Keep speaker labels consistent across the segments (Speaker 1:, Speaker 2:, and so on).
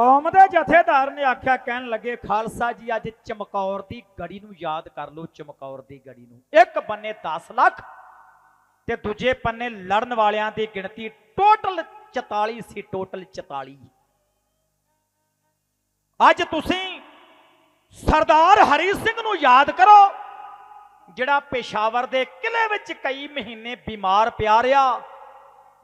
Speaker 1: ਕੌਮ ਦੇ ਜਥੇਦਾਰ ਨੇ ਆਖਿਆ, ਕਹਿਣ ਲੱਗੇ, ਖਾਲਸਾ ਜੀ, ਅੱਜ ਚਮਕੌਰ ਦੀ ਗੜੀ ਨੂੰ ਯਾਦ ਕਰ ਲਓ, ਚਮਕੌਰ ਦੀ ਗੜੀ ਨੂੰ। ਇੱਕ ਬੰਨੇ 10 ਲੱਖ ਤੇ ਦੂਜੇ ਪੰਨੇ ਲੜਨ ਵਾਲਿਆਂ ਦੀ ਗਿਣਤੀ ਟੋਟਲ 44 ਸੀ ਟੋਟਲ 44 ਅੱਜ ਤੁਸੀਂ ਸਰਦਾਰ ਹਰੀ ਸਿੰਘ ਨੂੰ ਯਾਦ ਕਰੋ, ਜਿਹੜਾ ਪੇਸ਼ਾਵਰ ਦੇ ਕਿਲੇ ਵਿੱਚ ਕਈ ਮਹੀਨੇ ਬਿਮਾਰ ਪਿਆ ਰਿਹਾ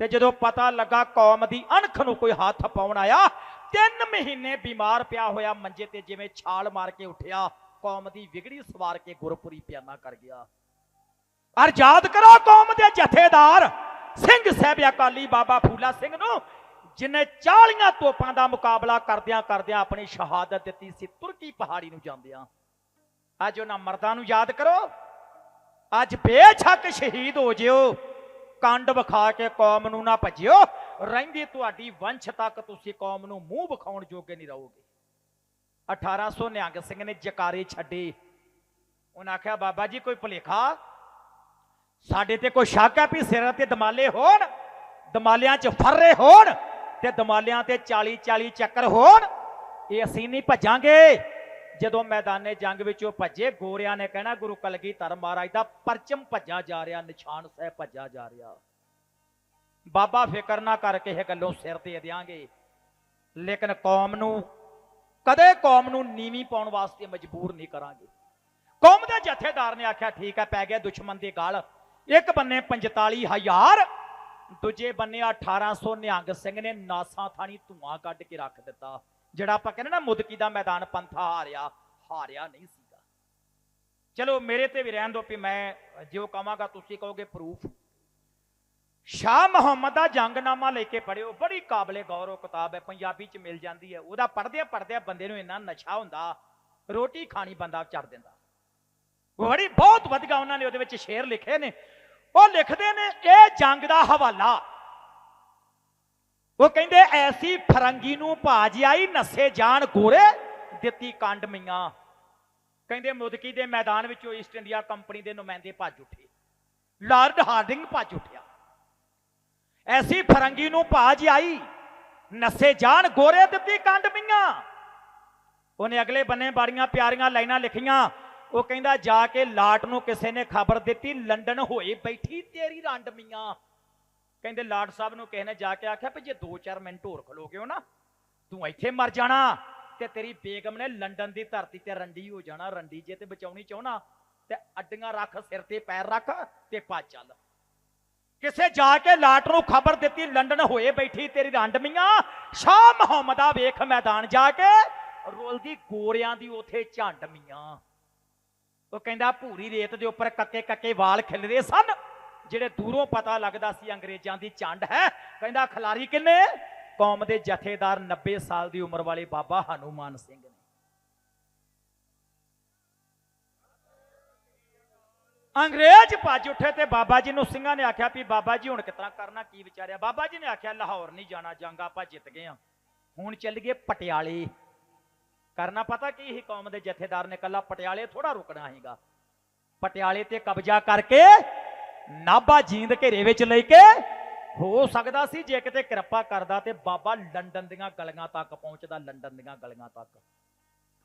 Speaker 1: ਤੇ ਜਦੋਂ ਪਤਾ ਲੱਗਾ ਕੌਮ ਦੀ ਅਣਖ ਨੂੰ ਕੋਈ ਹੱਥ ਪਾਉਣ ਆਇਆ ਤਿੰਨ ਮਹੀਨੇ ਬਿਮਾਰ ਪਿਆ ਹੋਇਆ ਮੰਜੇ ਤੇ ਜਿਵੇਂ ਛਾਲ ਮਾਰ ਕੇ ਉੱਠਿਆ, ਕੌਮ ਦੀ ਵਿਗੜੀ ਸਵਾਰ ਕੇ ਗੁਰਪੁਰੀ ਪਿਆਨਾ ਕਰ ਗਿਆ। ਅਰ ਯਾਦ ਕਰੋ ਕੌਮ ਦੇ ਜਥੇਦਾਰ। ਸਿੰਘ ਸਾਹਿਬ ਅਕਾਲੀ ਬਾਬਾ ਫੂਲਾ ਸਿੰਘ ਨੂੰ ਜਿਨੇ 40 ਤੋਪਾਂ ਦਾ ਮੁਕਾਬਲਾ ਕਰਦਿਆਂ ਕਰਦਿਆਂ ਆਪਣੀ ਸ਼ਹਾਦਤ ਦਿੱਤੀ ਸੀ, ਤੁਰਕੀ ਪਹਾੜੀ ਨੂੰ ਜਾਂਦਿਆਂ। ਅੱਜ ਉਹਨਾਂ ਮਰਦਾਂ ਨੂੰ ਯਾਦ ਕਰੋ। ਅੱਜ ਬੇਸ਼ੱਕ ਸ਼ਹੀਦ ਹੋ ਜਿਓ। ਕੰਡ ਵਿਖਾ ਕੇ ਕੌਮ ਨੂੰ ਨਾ ਭਜਿਓ। ਰਹਿੰਦੀ ਤੁਹਾਡੀ ਵੰਸ਼ ਤੱਕ ਤੁਸੀਂ ਕੌਮ ਨੂੰ ਮੂੰਹ ਵਿਖਾਉਣ ਜੋਗੇ ਨਹੀਂ ਰਹੋਗੇ। 1800 ਨਿਹੰਗ ਸਿੰਘ ਨੇ ਜਕਾਰੇ ਛੱਡੇ। ਉਹਨਾਂ ਆਖਿਆ, ਬਾਬਾ ਜੀ, ਕੋਈ ਭੁਲੇਖਾ? ਸਾਡੇ ਤੇ ਕੋਈ ਸ਼ੱਕ ਹੈ ਵੀ ਸਿਰਾਂ ਤੇ ਦਮਾਲੇ ਹੋਣ? ਦਮਾਲਿਆਂ 'ਚ ਫਰਰੇ ਹੋਣ? ਤੇ ਦਮਾਲਿਆਂ ਤੇ 40 40 ਚੱਕਰ ਹੋਣ? ਇਹ ਅਸੀਂ ਨਹੀਂ ਭੱਜਾਂਗੇ। ਜਦੋਂ ਮੈਦਾਨੇ ਜੰਗ ਵਿੱਚੋਂ ਭੱਜੇ, ਗੋਰਿਆਂ ਨੇ ਕਹਿਣਾ, ਗੁਰੂ ਕਲਗੀ ਧਰਮ ਮਹਾਰਾਜ ਦਾ ਪਰਚਮ ਭੱਜਾ ਜਾ ਰਿਹਾ, ਨਿਸ਼ਾਨ ਸਾਹਿਬ ਭੱਜਾ ਜਾ ਰਿਹਾ। ਬਾਬਾ ਫਿਕਰ ਨਾ ਕਰਕੇ ਇਹ ਗੱਲੋਂ ਸਿਰ ਤੇ ਦਿਆਂਗੇ ਲੇਕਿਨ ਕੌਮ ਨੂੰ, ਕਦੇ ਕੌਮ ਨੂੰ ਨੀਵੀਂ ਪਾਉਣ ਵਾਸਤੇ ਮਜਬੂਰ ਨਹੀਂ ਕਰਾਂਗੇ। ਕੌਮ ਦੇ ਜਥੇਦਾਰ ਨੇ ਆਖਿਆ, ਠੀਕ ਹੈ ਪੈ ਗਿਆ ਦੁਸ਼ਮਣ ਦੀ ਗਾਲ। ਇੱਕ ਬੰਨੇ 45000 ਦੂਜੇ ਬੰਨੇ 1800 ਨਿਹੰਗ ਸਿੰਘ ਨੇ ਨਾਸਾਂ ਥਾਣੀ ਧੂਆਂ ਕੱਢ ਕੇ ਰੱਖ ਦਿੱਤਾ। ਜਿਹੜਾ ਆਪਾਂ ਕਹਿੰਦੇ ਨਾ ਮੁਦਕੀ ਦਾ ਮੈਦਾਨ ਪੰਥਾ ਹਾਰਿਆ ਹਾਰਿਆ ਨਹੀਂ ਸੀਗਾ। ਚਲੋ ਮੇਰੇ ਤੇ ਵੀ ਰਹਿਣ ਦਿਓ ਵੀ ਮੈਂ ਜੋ ਕਹਾਂਗਾ ਤੁਸੀਂ ਕਹੋਗੇ ਪ੍ਰੂਫ ਸ਼ਾਹ ਮੁਹੰਮਦ ਦਾ ਜੰਗਨਾਮਾ ਲੈ ਕੇ ਪੜਿਓ ਬੜੀ ਕਾਬਲੇ ਗੌਰ ਉਹ ਕਿਤਾਬ ਹੈ, ਪੰਜਾਬੀ ਚ ਮਿਲ ਜਾਂਦੀ ਹੈ। ਉਹਦਾ ਪੜਦੇ ਪੜਦੇ ਬੰਦੇ ਨੂੰ ਇੰਨਾ ਨਸ਼ਾ ਹੁੰਦਾ, ਰੋਟੀ ਖਾਣੀ ਬੰਦਾ ਚੜ ਦਿੰਦਾ। ਉਹ ਬੜੀ, ਬਹੁਤ ਵਧੀਆ ਉਹਨਾਂ ਨੇ ਉਹਦੇ ਵਿੱਚ ਸ਼ੇਰ ਲਿਖੇ ਨੇ। ਉਹ ਲਿਖਦੇ ਨੇ, ਇਹ ਜੰਗ ਦਾ ਹਵਾਲਾ। ਉਹ ਕਹਿੰਦੇ, ਐਸੀ ਫਰੰਗੀ ਨੂੰ ਭਾਜ ਆਈ ਨਸੇ ਜਾਣ ਗੋਰੇ ਦਿੱਤੀ ਕੰਡ ਮੀਆਂ ਕਹਿੰਦੇ, ਮੁਦਕੀ ਦੇ ਮੈਦਾਨ ਵਿੱਚੋਂ ਈਸਟ ਇੰਡੀਆ ਕੰਪਨੀ ਦੇ ਨੁਮਾਇੰਦੇ ਭੱਜ ਉੱਠੇ। ਲਾਰਡ ਹਾਰਡਿੰਗ ਭੱਜ ਉੱਠਿਆ। ਐਸੀ ਫਰੰਗੀ ਨੂੰ ਭਾਜ ਆਈ। ਨਸੇ ਜਾਣ ਗੋਰੇ ਦਿੱਤੀ ਕੰਡ ਮੀਆਂ। ਉਹਨੇ ਅਗਲੇ ਬੰਨੇ ਬਾੜੀਆਂ ਪਿਆਰੀਆਂ ਲਾਈਨਾਂ ਲਿਖੀਆਂ। ਉਹ ਕਹਿੰਦਾ, ਜਾ ਕੇ ਲਾਟ ਨੂੰ ਕਿਸੇ ਨੇ ਖਬਰ ਦਿੱਤੀ, ਲੰਡਨ ਹੋਏ ਬੈਠੀ ਤੇਰੀ ਰੰਡ ਮੀਆਂ। ਕਹਿੰਦੇ, ਲਾਟ ਸਾਹਿਬ ਨੂੰ ਕਿਸੇ ਨੇ ਜਾ ਕੇ ਆਖਿਆ ਵੀ ਜੇ 2-4 ਮਿੰਟ ਹੋਰ ਖਲੋਗੇ ਹੋ ਨਾ, ਤੂੰ ਇੱਥੇ ਮਰ ਜਾਣਾ ਤੇ ਤੇਰੀ ਬੇਗਮ ਨੇ ਲੰਡਨ ਦੀ ਧਰਤੀ ਤੇ ਰੰਡੀ ਹੋ ਜਾਣਾ, ਰੰਡੀ ਜੇ ਤੇ ਬਚਾਉਣੀ ਚਾਹਣਾ, ਤੇ ਅੱਡੀਆਂ ਰੱਖ, ਸਿਰ ਤੇ ਪੈਰ ਰੱਖ ਤੇ ਭੱਜ ਚੱਲ। ਕਿਸੇ ਜਾ ਕੇ ਲਾਟ ਨੂੰ ਖਬਰ ਦਿੱਤੀ, ਲੰਡਨ ਹੋਏ ਬੈਠੀ ਤੇਰੀ ਰੰਡਮੀਆਂ ਸ਼ਾਹ ਮੁਹੰਮਦਾ ਵੇਖ ਮੈਦਾਨ ਜਾ ਕੇ। ਰੋਲਦੀ ਗੋਰਿਆਂ ਦੀ ਉਥੇ ਝੰਡ ਉਹ ਕਹਿੰਦਾ, ਭੂਰੀ ਰੇਤ ਦੇ ਉੱਪਰ ਕੱਕੇ ਕੱਕੇ ਵਾਲ ਖਿਲਰੇ ਸਨ, ਜਿਹੜੇ ਦੂਰੋਂ ਪਤਾ ਲੱਗਦਾ ਸੀ ਅੰਗਰੇਜ਼ਾਂ ਦੀ ਝੰਡ ਹੈ। ਕਹਿੰਦਾ, ਖਿਲਾਰੀ ਕਿੰਨੇ? ਕੌਮ ਦੇ ਜਥੇਦਾਰ 90 ਸਾਲ ਦੀ ਉਮਰ ਵਾਲੇ ਬਾਬਾ ਹਨੂਮਾਨ ਸਿੰਘ ਨੇ। ਅੰਗਰੇਜ਼ ਭੱਜ ਉੱਠੇ ਤੇ ਬਾਬਾ ਜੀ ਨੂੰ ਸਿੰਘਾਂ ਨੇ ਆਖਿਆ ਵੀ ਬਾਬਾ ਜੀ ਹੁਣ ਕਿਤਨਾ ਕਰਨਾ, ਕੀ ਵਿਚਾਰਿਆ? ਬਾਬਾ ਜੀ ਨੇ ਆਖਿਆ, ਲਾਹੌਰ ਨਹੀਂ ਜਾਣਾ, ਜੰਗ ਆਪਾਂ ਜਿੱਤ ਗਏ ਆ ਹੁਣ ਚੱਲ ਗਏ ਪਟਿਆਲੇ। ਕਰਨਾ ਪਤਾ ਕੀ ਹੀ ਕੌਮ ਦੇ ਜਥੇਦਾਰ ਨੇ ਕੱਲਾ ਪਟਿਆਲੇ ਥੋੜਾ ਰੁਕਣਾ ਹੈਗਾ ਪਟਿਆਲੇ ਤੇ ਕਬਜ਼ਾ ਕਰਕੇ ਨਾਭਾ ਜੀਂਦ ਘੇਰੇ ਵਿੱਚ ਲੈ ਕੇ ਹੋ ਸਕਦਾ ਸੀ ਜੇ ਕਿਤੇ ਕਿਰਪਾ ਕਰਦਾ ਤੇ ਬਾਬਾ ਲੰਡਨ ਦੀਆਂ ਗਲੀਆਂ ਤੱਕ ਪਹੁੰਚਦਾ, ਲੰਡਨ ਦੀਆਂ ਗਲੀਆਂ ਤੱਕ।